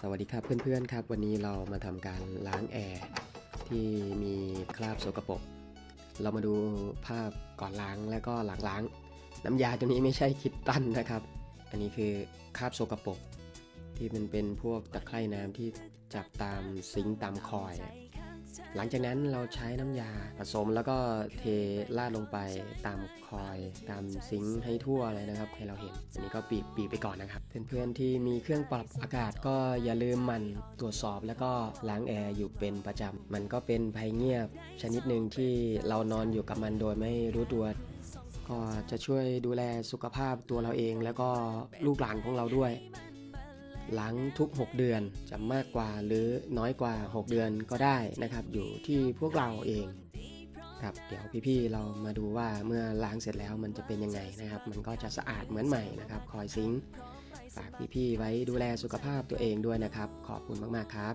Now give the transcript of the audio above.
สวัสดีครับเพื่อนๆครับ วันนี้เรามาทำการล้างแอร์ที่มีคราบสกปรกเรามาดูภาพก่อนล้างและก็หลังล้าง น้ำยาตัวนี้ไม่ใช่คิดตันนะครับ อันนี้คือคราบสกปรกที่มันเป็นพวกตะไคร่น้ำที่จับตามซิงตามคอย หลังจากนั้นเราใช้น้ำยาผสมแล้วก็เทราดลงไปตามคอยตามซิงค์ให้ทั่วเลยนะครับ ให้เราเห็นอันนี้ก็ปีบปีบไปก่อนนะครับ เพื่อนๆที่มีเครื่องปรับอากาศก็อย่าลืมมันตรวจสอบแล้วก็ล้างแอร์อยู่เป็นประจำมันก็เป็นภัยเงียบชนิดหนึ่งที่เรานอนอยู่กับมันโดยไม่รู้ตัวก็จะช่วยดูแลสุขภาพตัวเราเอง แล้วก็ลูกหลานของเราด้วย หลังทุก 6 เดือนจะมากกว่าหรือน้อยกว่า 6 เดือนก็ได้นะครับ อยู่ที่พวกเราเองครับเดี๋ยวพี่ๆเรามาดูว่าเมื่อล้างเสร็จแล้วมันจะเป็นยังไงนะครับ มันก็จะสะอาดเหมือนใหม่นะครับ คอยซิงฝากพี่ๆไว้ดูแลสุขภาพตัวเองด้วยนะครับ ขอบคุณมากๆครับ